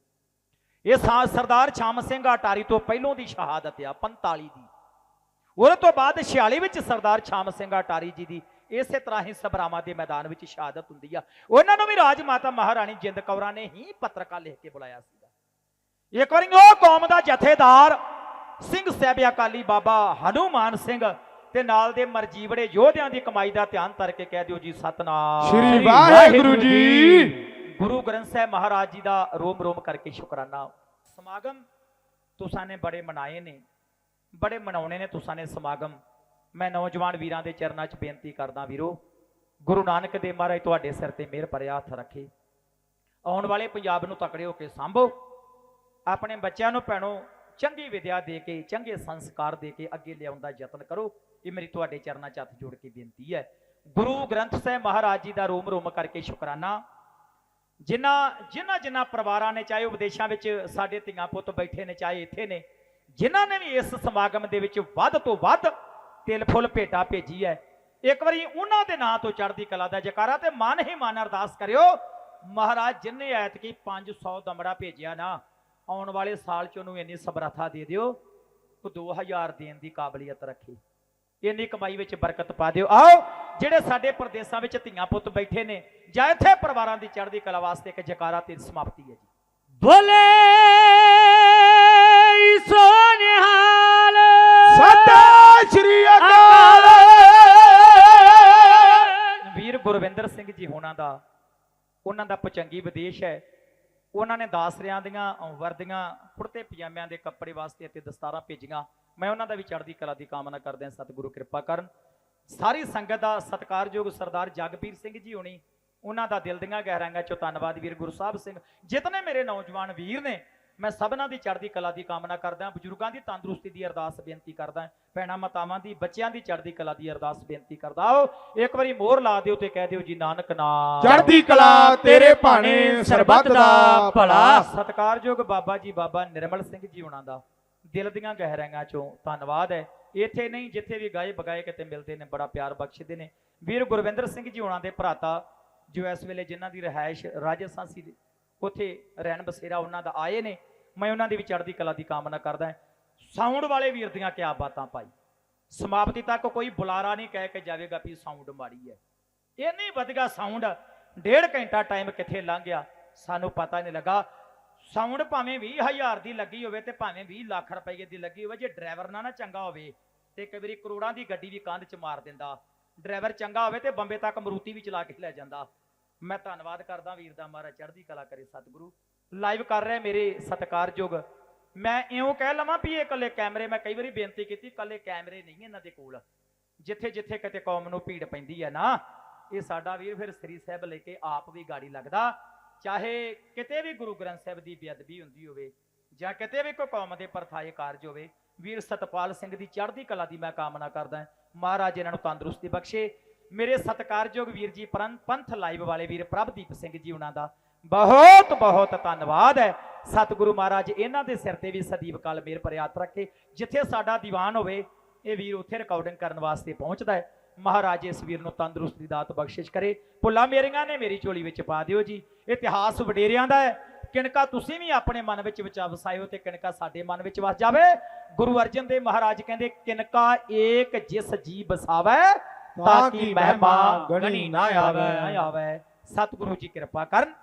Speaker 1: ਇਹ ਸਾ ਸਰਦਾਰ ਛਾਮ ਸਿੰਘ ਅਟਾਰੀ ਤੋਂ ਪਹਿਲੋਂ ਦੀ ਸ਼ਹਾਦਤ ਆ 45 ਦੀ। ਉਹਦੇ ਤੋਂ ਬਾਅਦ 46 ਵਿੱਚ ਸਰਦਾਰ ਛਾਮ ਸਿੰਘ ਅਟਾਰੀ ਜੀ ਦੀ ਇਸੇ ਤਰ੍ਹਾਂ ਹੀ ਸਬਰਾਵਾਂ ਦੇ ਮੈਦਾਨ ਵਿੱਚ ਸ਼ਹਾਦਤ ਹੁੰਦੀ ਆ। ਉਹਨਾਂ ਨੂੰ ਵੀ ਰਾਜ ਮਾਤਾ ਮਹਾਰਾਣੀ ਜਿੰਦ ਕੌਰਾਂ ਨੇ ਹੀ ਪੱਤਰਕਾ ਲਿਖ ਕੇ ਬੁਲਾਇਆ ਸੀ। ਇੱਕ ਵਾਰੀ ਉਹ ਕੌਮ ਦਾ ਜਥੇਦਾਰ ਸਿੰਘ ਸਾਹਿਬ ਅਕਾਲੀ ਬਾਬਾ ਹਨੂਮਾਨ ਸਿੰਘ ਤੇ ਨਾਲ ਦੇ ਮਰਜੀਵੜੇ ਯੋਧਿਆਂ ਦੀ ਕਮਾਈ ਦਾ ਧਿਆਨ ਧਰ ਕੇ ਕਹਿ ਦਿਓ ਜੀ ਸਤਨਾਮ।
Speaker 2: ਸ਼੍ਰੀ ਵਾਹਿਗੁਰੂ ਜੀ।
Speaker 1: ਗੁਰੂ ਗ੍ਰੰਥ ਸਾਹਿਬ ਮਹਾਰਾਜ ਜੀ ਦਾ ਰੋਮ ਰੋਮ ਕਰਕੇ ਸ਼ੁਕਰਾਨਾ। ਸਮਾਗਮ ਤੁਸਾਂ ਨੇ ਬੜੇ ਮਨਾਏ ਨੇ ਬੜੇ ਮਨਾਉਣੇ ਨੇ ਤੁਸਾਂ ਨੇ ਸਮਾਗਮ। ਮੈਂ ਨੌਜਵਾਨ ਵੀਰਾਂ ਦੇ ਚਰਨਾਂ 'ਚ ਬੇਨਤੀ ਕਰਦਾ ਵੀਰੋ ਗੁਰੂ ਨਾਨਕ ਦੇ ਮਹਾਰਾਜ ਤੁਹਾਡੇ ਸਿਰ ਤੇ ਮਿਹਰ ਭਰਿਆ ਹੱਥ ਰੱਖੇ। ਆਉਣ ਵਾਲੇ ਪੰਜਾਬ ਨੂੰ ਤਕੜੇ ਹੋ ਕੇ ਸੰਭੋ। ਆਪਣੇ ਬੱਚਿਆਂ ਨੂੰ, ਭੈਣੋ, ਚੰਗੀ ਵਿਦਿਆ ਦੇ ਕੇ, ਚੰਗੇ ਸੰਸਕਾਰ ਦੇ ਕੇ ਅੱਗੇ ਲਿਆਉਣ ਦਾ ਯਤਨ ਕਰੋ। ਇਹ ਮੇਰੀ ਤੁਹਾਡੇ ਚਰਨਾਂ 'ਚ ਹੱਥ ਜੋੜ ਕੇ ਬੇਨਤੀ ਹੈ। ਗੁਰੂ ਗ੍ਰੰਥ ਸਾਹਿਬ ਮਹਾਰਾਜ ਜੀ ਦਾ ਰੋਮ ਰੋਮ ਕਰਕੇ ਸ਼ੁਕਰਾਨਾ। ਜਿਨ੍ਹਾਂ ਜਿਨ੍ਹਾਂ ਜਿਨ੍ਹਾਂ ਪਰਿਵਾਰਾਂ ਨੇ, ਚਾਹੇ ਉਹ ਵਿਦੇਸ਼ਾਂ ਵਿੱਚ ਸਾਡੇ ਧੀਆਂ ਪੁੱਤ ਬੈਠੇ ਨੇ, ਚਾਹੇ ਇੱਥੇ ਨੇ, ਜਿਨ੍ਹਾਂ ਨੇ ਵੀ ਇਸ ਸਮਾਗਮ ਦੇ ਵਿੱਚ ਵੱਧ ਤੋਂ ਵੱਧ ਤਿਲ ਫੁੱਲ ਭੇਟਾ ਭੇਜੀ ਹੈ, ਇੱਕ ਵਾਰੀ ਉਹਨਾਂ ਦੇ ਨਾਂ ਤੋਂ ਚੜ੍ਹਦੀ ਕਲਾ ਦਾ ਜਕਾਰਾ ਤੇ ਮਨ ਹੀ ਮਨ ਅਰਦਾਸ ਕਰਿਓ। ਮਹਾਰਾਜ, ਜਿਨੇ ਐਤਕੀ 500 ਦਮੜਾ ਭੇਜਿਆ ਨਾ ਆਉਣ ਵਾਲੇ ਸਾਲ ਚ ਉਹਨੂੰ ਇੰਨੀ ਸਮਰੱਥਾ ਦੇ ਦਿਓ ਉਹ 2000 ਦੇਣ ਦੀ ਕਾਬਲੀਅਤ ਰੱਖੇ। ਇੰਨੀ ਕਮਾਈ ਵਿੱਚ ਬਰਕਤ ਪਾ ਦਿਓ। ਆਓ ਜਿਹੜੇ ਸਾਡੇ ਪ੍ਰਦੇਸ਼ਾਂ ਵਿੱਚ ਧੀਆਂ ਪੁੱਤ ਬੈਠੇ ਨੇ ਜਾਂ ਇੱਥੇ ਪਰਿਵਾਰਾਂ ਦੀ ਚੜ੍ਹਦੀ ਕਲਾ ਵਾਸਤੇ ਇੱਕ ਜਕਾਰਾ ਤੇ ਸਮਾਪਤੀ ਹੈ ਜੀ।
Speaker 2: ਬੋਲੇ ਸੋਨਿਹਾਲ
Speaker 3: ਸਤਿ ਸ਼੍ਰੀ ਅਕਾਲ।
Speaker 1: ਵੀਰ ਗੁਰਵਿੰਦਰ ਸਿੰਘ ਜੀ ਹੋਣਾ ਦਾ ਉਹਨਾਂ ਦਾ ਪਚੰਗੀ ਵਿਦੇਸ਼ ਹੈ। ਉਹਨਾਂ ਨੇ ਦਾਸਰਿਆਂ ਦੀਆਂ ਵਰਦੀਆਂ, ਕੁੜਤੇ ਪਜਾਮਿਆਂ ਦੇ ਕੱਪੜੇ ਵਾਸਤੇ ਅਤੇ ਦਸਤਾਰਾਂ ਭੇਜੀਆਂ। ਮੈਂ ਉਹਨਾਂ ਦਾ ਵੀ ਚੜ੍ਹਦੀ ਕਲਾ ਦੀ ਕਾਮਨਾ ਕਰਦੇ ਹਾਂ, ਸਤਿਗੁਰੂ ਕਿਰਪਾ ਕਰਨ। ਸਾਰੀ ਸੰਗਤ ਦਾ ਸਤਿਕਾਰਯੋਗ ਸਰਦਾਰ ਜਗਬੀਰ ਸਿੰਘ ਜੀ ਹੋਣੀ, ਉਹਨਾਂ ਦਾ ਦਿਲ ਦੀਆਂ ਗਹਿਰਾਈਆਂ ਚੋਂ ਧੰਨਵਾਦ ਵੀਰ ਗੁਰੂ ਸਾਹਿਬ ਸਿੰਘ। ਜਿਤਨੇ ਮੇਰੇ ਨੌਜਵਾਨ ਵੀਰ ਨੇ ਮੈਂ ਸਭਨਾਂ ਦੀ ਚੜ੍ਹਦੀ ਕਲਾ ਦੀ ਕਾਮਨਾ ਕਰਦਾ ਬਜ਼ੁਰਗਾਂ ਦੀ ਤੰਦਰੁਸਤੀ ਦੀ ਅਰਦਾਸ ਬੇਨਤੀ ਕਰਦਾ ਭੈਣਾਂ ਮਾਤਾਵਾਂ ਦੀ ਬੱਚਿਆਂ ਦੀ ਚੜ੍ਹਦੀ ਕਲਾ ਦੀ ਅਰਦਾਸ ਬੇਨਤੀ ਕਰਦਾ ਆਓ ਇੱਕ ਵਾਰੀ ਮੋਹਰ ਲਾ ਦਿਓ ਤੇ ਕਹਿ ਦਿਓ ਜੀ ਨਾਨਕ ਨਾਮ
Speaker 3: ਚੜ੍ਹਦੀ ਕਲਾ ਤੇਰੇ ਭਾਣੇ ਸਰਬੱਤ ਦਾ ਭਲਾ।
Speaker 1: ਸਤਿਕਾਰਯੋਗ ਬਾਬਾ ਜੀ ਬਾਬਾ ਨਿਰਮਲ ਸਿੰਘ ਜੀ ਉਹਨਾਂ ਦਾ। ਦਿਲ ਦੀਆਂ ਗਹਿਰਾਈਆਂ ਚੋਂ ਧੰਨਵਾਦ ਹੈ। ਇੱਥੇ ਨਹੀਂ ਜਿੱਥੇ ਵੀ ਗਾਏ ਬਗਾਏ ਕਿਤੇ ਮਿਲਦੇ ਨੇ ਬੜਾ ਪਿਆਰ ਬਖਸ਼ਦੇ ਨੇ। ਵੀਰ ਗੁਰਵਿੰਦਰ ਸਿੰਘ ਜੀ ਉਹਨਾਂ ਦੇ ਭਰਾਤਾ ਜੋ ਇਸ ਵੇਲੇ ਜਿਨ੍ਹਾਂ ਦੀ ਰਿਹਾਇਸ਼ ਰਾਜਸਥਾਨ ਸੀ ਉੱਥੇ ਰਹਿਣ ਬਸੇਰਾ ਉਹਨਾਂ ਦਾ ਆਏ ਨੇ। ਮੈਂ ਉਹਨਾਂ ਦੀ ਵੀ ਚੜ੍ਹਦੀ ਕਲਾ ਦੀ ਕਾਮਨਾ ਕਰਦਾ ਸਾਊਂਡ ਵਾਲੇ ਵੀਰ ਦੀਆਂ ਕਿਆ ਬਾਤਾਂ ਭਾਈ। ਸਮਾਪਤੀ ਤੱਕ ਕੋਈ ਬੁਲਾਰਾ ਨਹੀਂ ਕਹਿ ਕੇ ਜਾਵੇਗਾ ਵੀ ਸਾਊਂਡ ਮਾੜੀ ਹੈ। ਇੰਨੀ ਵਧੀਆ ਸਾਊਂਡ, ਡੇਢ ਘੰਟਾ ਟਾਈਮ ਕਿੱਥੇ ਲੰਘ ਗਿਆ, ਸਾਨੂੰ ਪਤਾ ਨਹੀਂ ਲੱਗਾ। ਸਾਊਂਡ ਭਾਵੇਂ 20000 ਦੀ ਲੱਗੀ ਹੋਵੇ ਤੇ ਭਾਵੇਂ 20 ਲੱਖ ਰੁਪਏ ਦੀ ਲੱਗੀ ਹੋਵੇ, ਜੇ ਡਰਾਈਵਰ ਨਾ ਨਾ ਚੰਗਾ ਹੋਵੇ ਤੇ ਕਈ ਵਾਰੀ ਕਰੋੜਾਂ ਦੀ ਗੱਡੀ ਵੀ ਕੰਧ 'ਚ ਮਾਰ ਦਿੰਦਾ। ਡਰਾਈਵਰ ਚੰਗਾ ਹੋਵੇ ਤੇ ਬੰਬੇ ਤੱਕ ਮਰੂਤੀ ਵੀ ਚਲਾ ਕੇ ਲੈ ਜਾਂਦਾ। ਮੈਂ ਧੰਨਵਾਦ ਕਰਦਾ ਵੀਰ ਦਾ ਮਹਾਰਾਜ, ਚੜ੍ਹਦੀ ਕਲਾ ਕਰੇ ਸਤਿਗੁਰੂ। ਲਾਈਵ ਕਰ ਰਿਹਾ ਮੇਰੇ ਸਤਿਕਾਰਯੋਗ। ਮੈਂ ਇਉਂ ਕਹਿ ਲਵਾਂ ਵੀ ਇਹ ਇਕੱਲੇ ਕੈਮਰੇ, ਮੈਂ ਕਈ ਵਾਰੀ ਬੇਨਤੀ ਕੀਤੀ, ਇਕੱਲੇ ਕੈਮਰੇ ਨਹੀਂ ਇਹਨਾਂ ਦੇ ਕੋਲ। ਜਿੱਥੇ ਜਿੱਥੇ ਕਿਤੇ ਕੌਮ ਨੂੰ ਭੀੜ ਪੈਂਦੀ ਹੈ ਨਾ, ਇਹ ਸਾਡਾ ਵੀਰ ਫਿਰ ਸ੍ਰੀ ਸਾਹਿਬ ਲੈ ਕੇ ਆਪ ਵੀ ਗਾੜੀ ਲੱਗਦਾ। ਚਾਹੇ ਕਿਤੇ ਵੀ ਗੁਰੂ ਗ੍ਰੰਥ ਸਾਹਿਬ ਦੀ ਬੇਅਦਬੀ ਹੁੰਦੀ ਹੋਵੇ, ਜਾਂ ਕਿਤੇ ਵੀ ਕੋਈ ਕੌਮ ਦੇ ਪਰਥਾਏ ਕਾਰਜ ਹੋਵੇ, ਵੀਰ ਸਤਪਾਲ ਸਿੰਘ ਦੀ ਚੜ੍ਹਦੀ ਕਲਾ ਦੀ ਮੈਂ ਕਾਮਨਾ ਕਰਦਾ ਮਹਾਰਾਜ ਇਹਨਾਂ ਨੂੰ ਤੰਦਰੁਸਤੀ ਬਖਸ਼ੇ। ਮੇਰੇ ਸਤਿਕਾਰਯੋਗ ਵੀਰ ਜੀ ਪਰਨ- ਪੰਥ ਲਾਈਵ ਵਾਲੇ ਵੀਰ ਪ੍ਰਭਦੀਪ ਸਿੰਘ ਜੀ ਉਹਨਾਂ ਦਾ ਬਹੁਤ ਬਹੁਤ ਧੰਨਵਾਦ ਹੈ। ਸਤਿਗੁਰੂ ਮਹਾਰਾਜ ਇਹਨਾਂ ਦੇ ਸਿਰ ਤੇ ਵੀ ਸਦੀਵ ਕਾਲ ਮੇਰ ਹੱਥ ਰੱਖੇ। ਜਿੱਥੇ ਸਾਡਾ ਦੀਵਾਨ ਹੋਵੇ ਇਹ ਵੀਰ ਉੱਥੇ ਰਿਕਾਰਡਿੰਗ ਕਰਨ ਵਾਸਤੇ ਪਹੁੰਚਦਾ ਹੈ। ਮਹਾਰਾਜ ਇਸ ਵੀਰ ਨੂੰ ਤੰਦਰੁਸਤੀ ਦੀ ਦਾਤ ਬਖਸ਼ਿਸ਼ ਕਰੇ। ਭੁੱਲਾਂ ਮੇਰੀਆਂ ਨੇ ਮੇਰੀ ਝੋਲੀ ਵਿੱਚ ਪਾ ਦਿਓ ਜੀ। ਇਤਿਹਾਸ ਵਡੇਰਿਆਂ ਦਾ ਹੈ। ਕਿਣਕਾ ਤੁਸੀਂ ਵੀ ਆਪਣੇ ਮਨ ਵਿੱਚ ਵਿਚਾ ਵਸਾਇਓ ਤੇ ਕਿਣਕਾ ਸਾਡੇ ਮਨ ਵਿੱਚ ਵਸ ਜਾਵੇ। ਗੁਰੂ ਅਰਜਨ ਦੇਵ ਮਹਾਰਾਜ ਕਹਿੰਦੇ ਕਿਣਕਾ ਏਕ ਜਿਸ ਜੀ ਬਸਾਵੇ ਤਾਂ ਕਿ ਮਹਿਮਾ ਗਣੀ ਨਾ ਆਵੇ। ਸਤਿਗੁਰੂ ਜੀ ਕਿਰਪਾ ਕਰਨ।